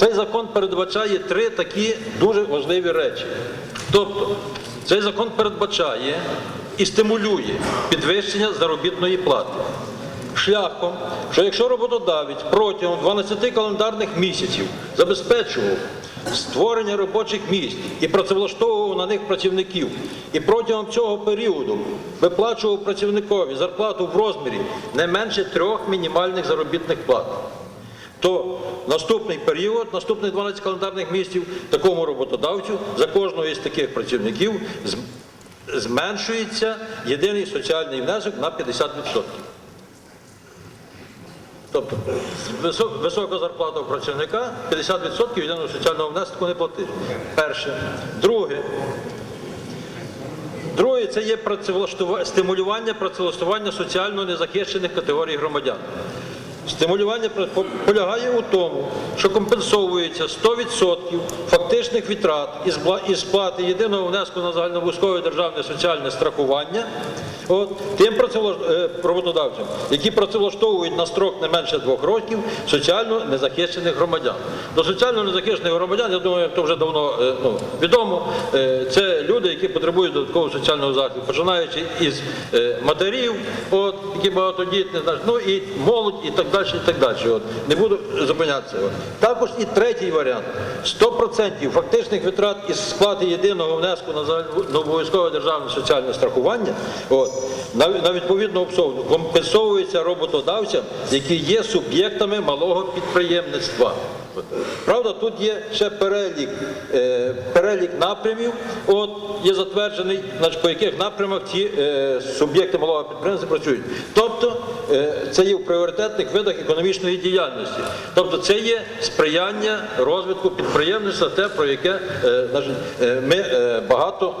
Цей закон передбачає три такі дуже важливі речі. Тобто, цей закон передбачає і стимулює підвищення заробітної плати шляхом, що якщо роботодавець протягом 12 календарних місяців забезпечував створення робочих місць і працевлаштовував на них працівників, і протягом цього періоду виплачував працівникові зарплату в розмірі не менше трьох мінімальних заробітних плат то наступний період, наступних 12 календарних місяців, такому роботодавцю за кожного із таких працівників зменшується єдиний соціальний внесок на 50%. Тобто висока зарплата у працівника 50% єдиного соціального внеску не платить. Перше. Друге. Друге, це є стимулювання працевлаштування соціально незахищених категорій громадян. Стимулювання полягає у тому, що компенсовується 100% фактичних витрат із сплати єдиного внеску на загальнообов'язкове державне соціальне страхування от, тим е, роботодавцям, які працевлаштовують на строк не менше двох років соціально незахищених громадян. До соціально незахищених громадян, я думаю, то вже давно е, ну, відомо, е, це люди, які потребують додаткового соціального захисту, починаючи із матерів, от, які багатодітні, ну і молодь, і так далі, і так далі. От. Не буду зупинятися. От. Також і третій варіант. 100% фактичних витрат із сплати єдиного внеску на обов'язкове державне соціальне страхування от, на, відповідну обсовну компенсовується роботодавцям, які є суб'єктами малого підприємництва. Правда, тут є ще перелік, е, перелік напрямів, от, є затверджений, значить, по яких напрямах ці е, суб'єкти малого підприємства працюють. Тобто е, це є в пріоритетних видах економічної діяльності. Тобто це є сприяння розвитку підприємництва, те, про яке е, е, ми е, багато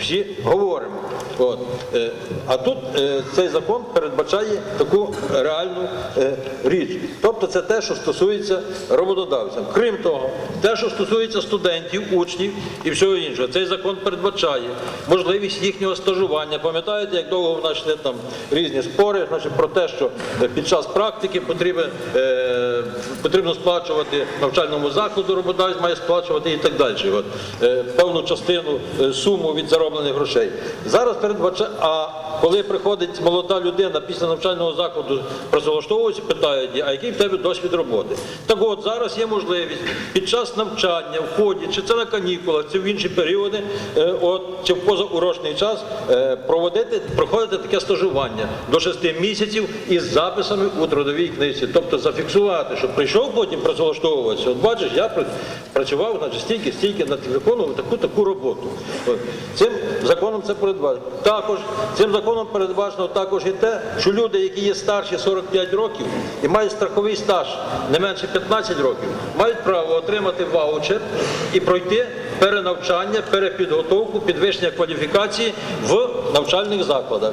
всі говоримо. От. Е, А тут е, цей закон передбачає таку реальну е, річ. Тобто це те, що стосується роботодавцям. Крім того, те, що стосується студентів, учнів і всього іншого, цей закон передбачає можливість їхнього стажування. Пам'ятаєте, як довго в нас йшли там різні спори значить, про те, що е, під час практики потрібно, е, потрібно сплачувати навчальному закладу, роботодавець має сплачувати і так далі. От, е, певну частину е, суму від зароблених грошей. Зараз передбачає, а коли приходить молода людина після навчального закладу, працевлаштовується, питають, а який в тебе досвід роботи? Так от зараз є можливість під час навчання, в ході, чи це на канікулах, чи в інші періоди, е, от, чи в позаурочний час е, проводити, проходити таке стажування до 6 місяців із записами у трудовій книжці. Тобто зафіксувати, що прийшов потім працевлаштовуватися. От бачиш, я працював значить, стільки, стільки на виконував таку таку роботу. От. Цим законом це передбачено. Також цим законом передбачено також і те, що люди, які є старші 45 років і мають страховий стаж не менше 15 років, мають право отримати ваучер і пройти перенавчання, перепідготовку, підвищення кваліфікації в навчальних закладах.